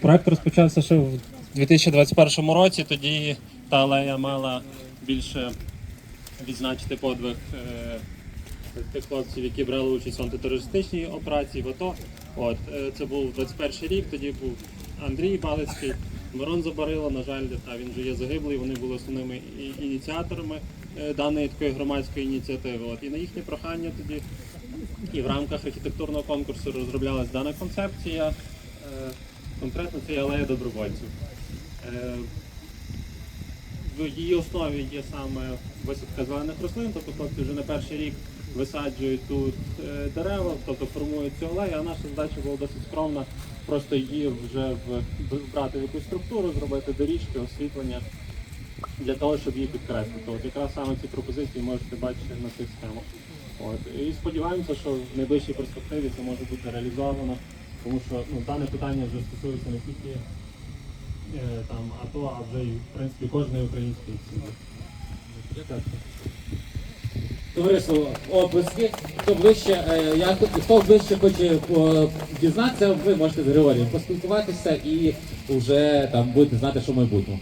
Проект розпочався ще в 2021 році. Тоді та алея мала більше відзначити подвиг е, тих хлопців, які брали участь в антитерористичній операції в АТО. От е, це був 21 рік. Тоді був Андрій Балицький, Мирон Забарило. На жаль, та він вже є загиблий. Вони були основними ініціаторами е, даної такої громадської ініціативи. От і на їхнє прохання тоді і в рамках архітектурного конкурсу розроблялась дана концепція. Конкретно це алея добровольців. Е, В її основі є саме висадка зелених рослин, тобто хлопці вже на перший рік висаджують тут е, дерева, тобто формують цю алею, а наша задача була досить скромна, просто її вже вбрати в якусь структуру, зробити доріжки, освітлення для того, щоб її підкреслити. От якраз саме ці пропозиції можете бачити на цих схемах. От. І сподіваємося, що в найближчій перспективі це може бути реалізовано, тому що ну, дане питання вже стосується не тільки е, там АТО, а вже й в принципі кожної української сім'ї. Товариство обласки, хто ближче, е, я, хто ближче хоче по- дізнатися, ви можете з Григорієм поспілкуватися і вже там будете знати, що в майбутньому.